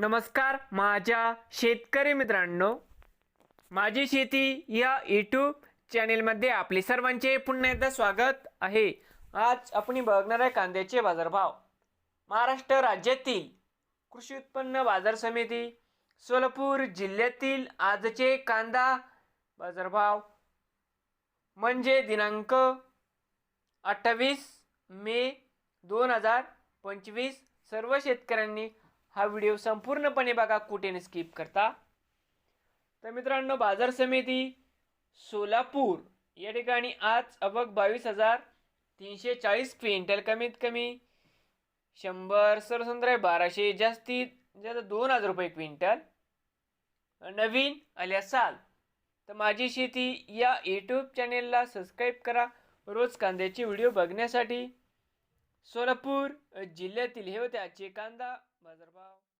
नमस्कार माझ्या शेतकरी मित्रांनो. माझी शेती या यूट्यूब चॅनेलमध्ये आपले सर्वांचे पुन्हा एकदा स्वागत आहे. आज आपण बघणार आहे कांद्याचे बाजारभाव. महाराष्ट्र राज्यातील कृषी उत्पन्न बाजार समिती सोलापूर जिल्ह्यातील आजचे कांदा बाजारभाव. म्हणजे दिनांक अठ्ठावीस मे दोन हजार पंचवीस सर्व शेतकऱ्यांनी हा व्हिडिओ संपूर्णपणे बघा कुठे स्किप करता. तर मित्रांनो बाजार समिती सोलापूर या ठिकाणी आज अबक बावीस हजार तीनशे चाळीस क्विंटल कमीत कमी. शंभर सरसंद्र बाराशे जास्तीत जास्त दोन हजार रुपये क्विंटल. नवीन आल्या साल. तर माझी शेती या यूट्यूब चॅनेलला सबस्क्राईब करा. रोज कांद्याचे व्हिडिओ बघण्यासाठी सोलापूर जिल्ह्यातील हे होते आजचे कांदा बाजारभाव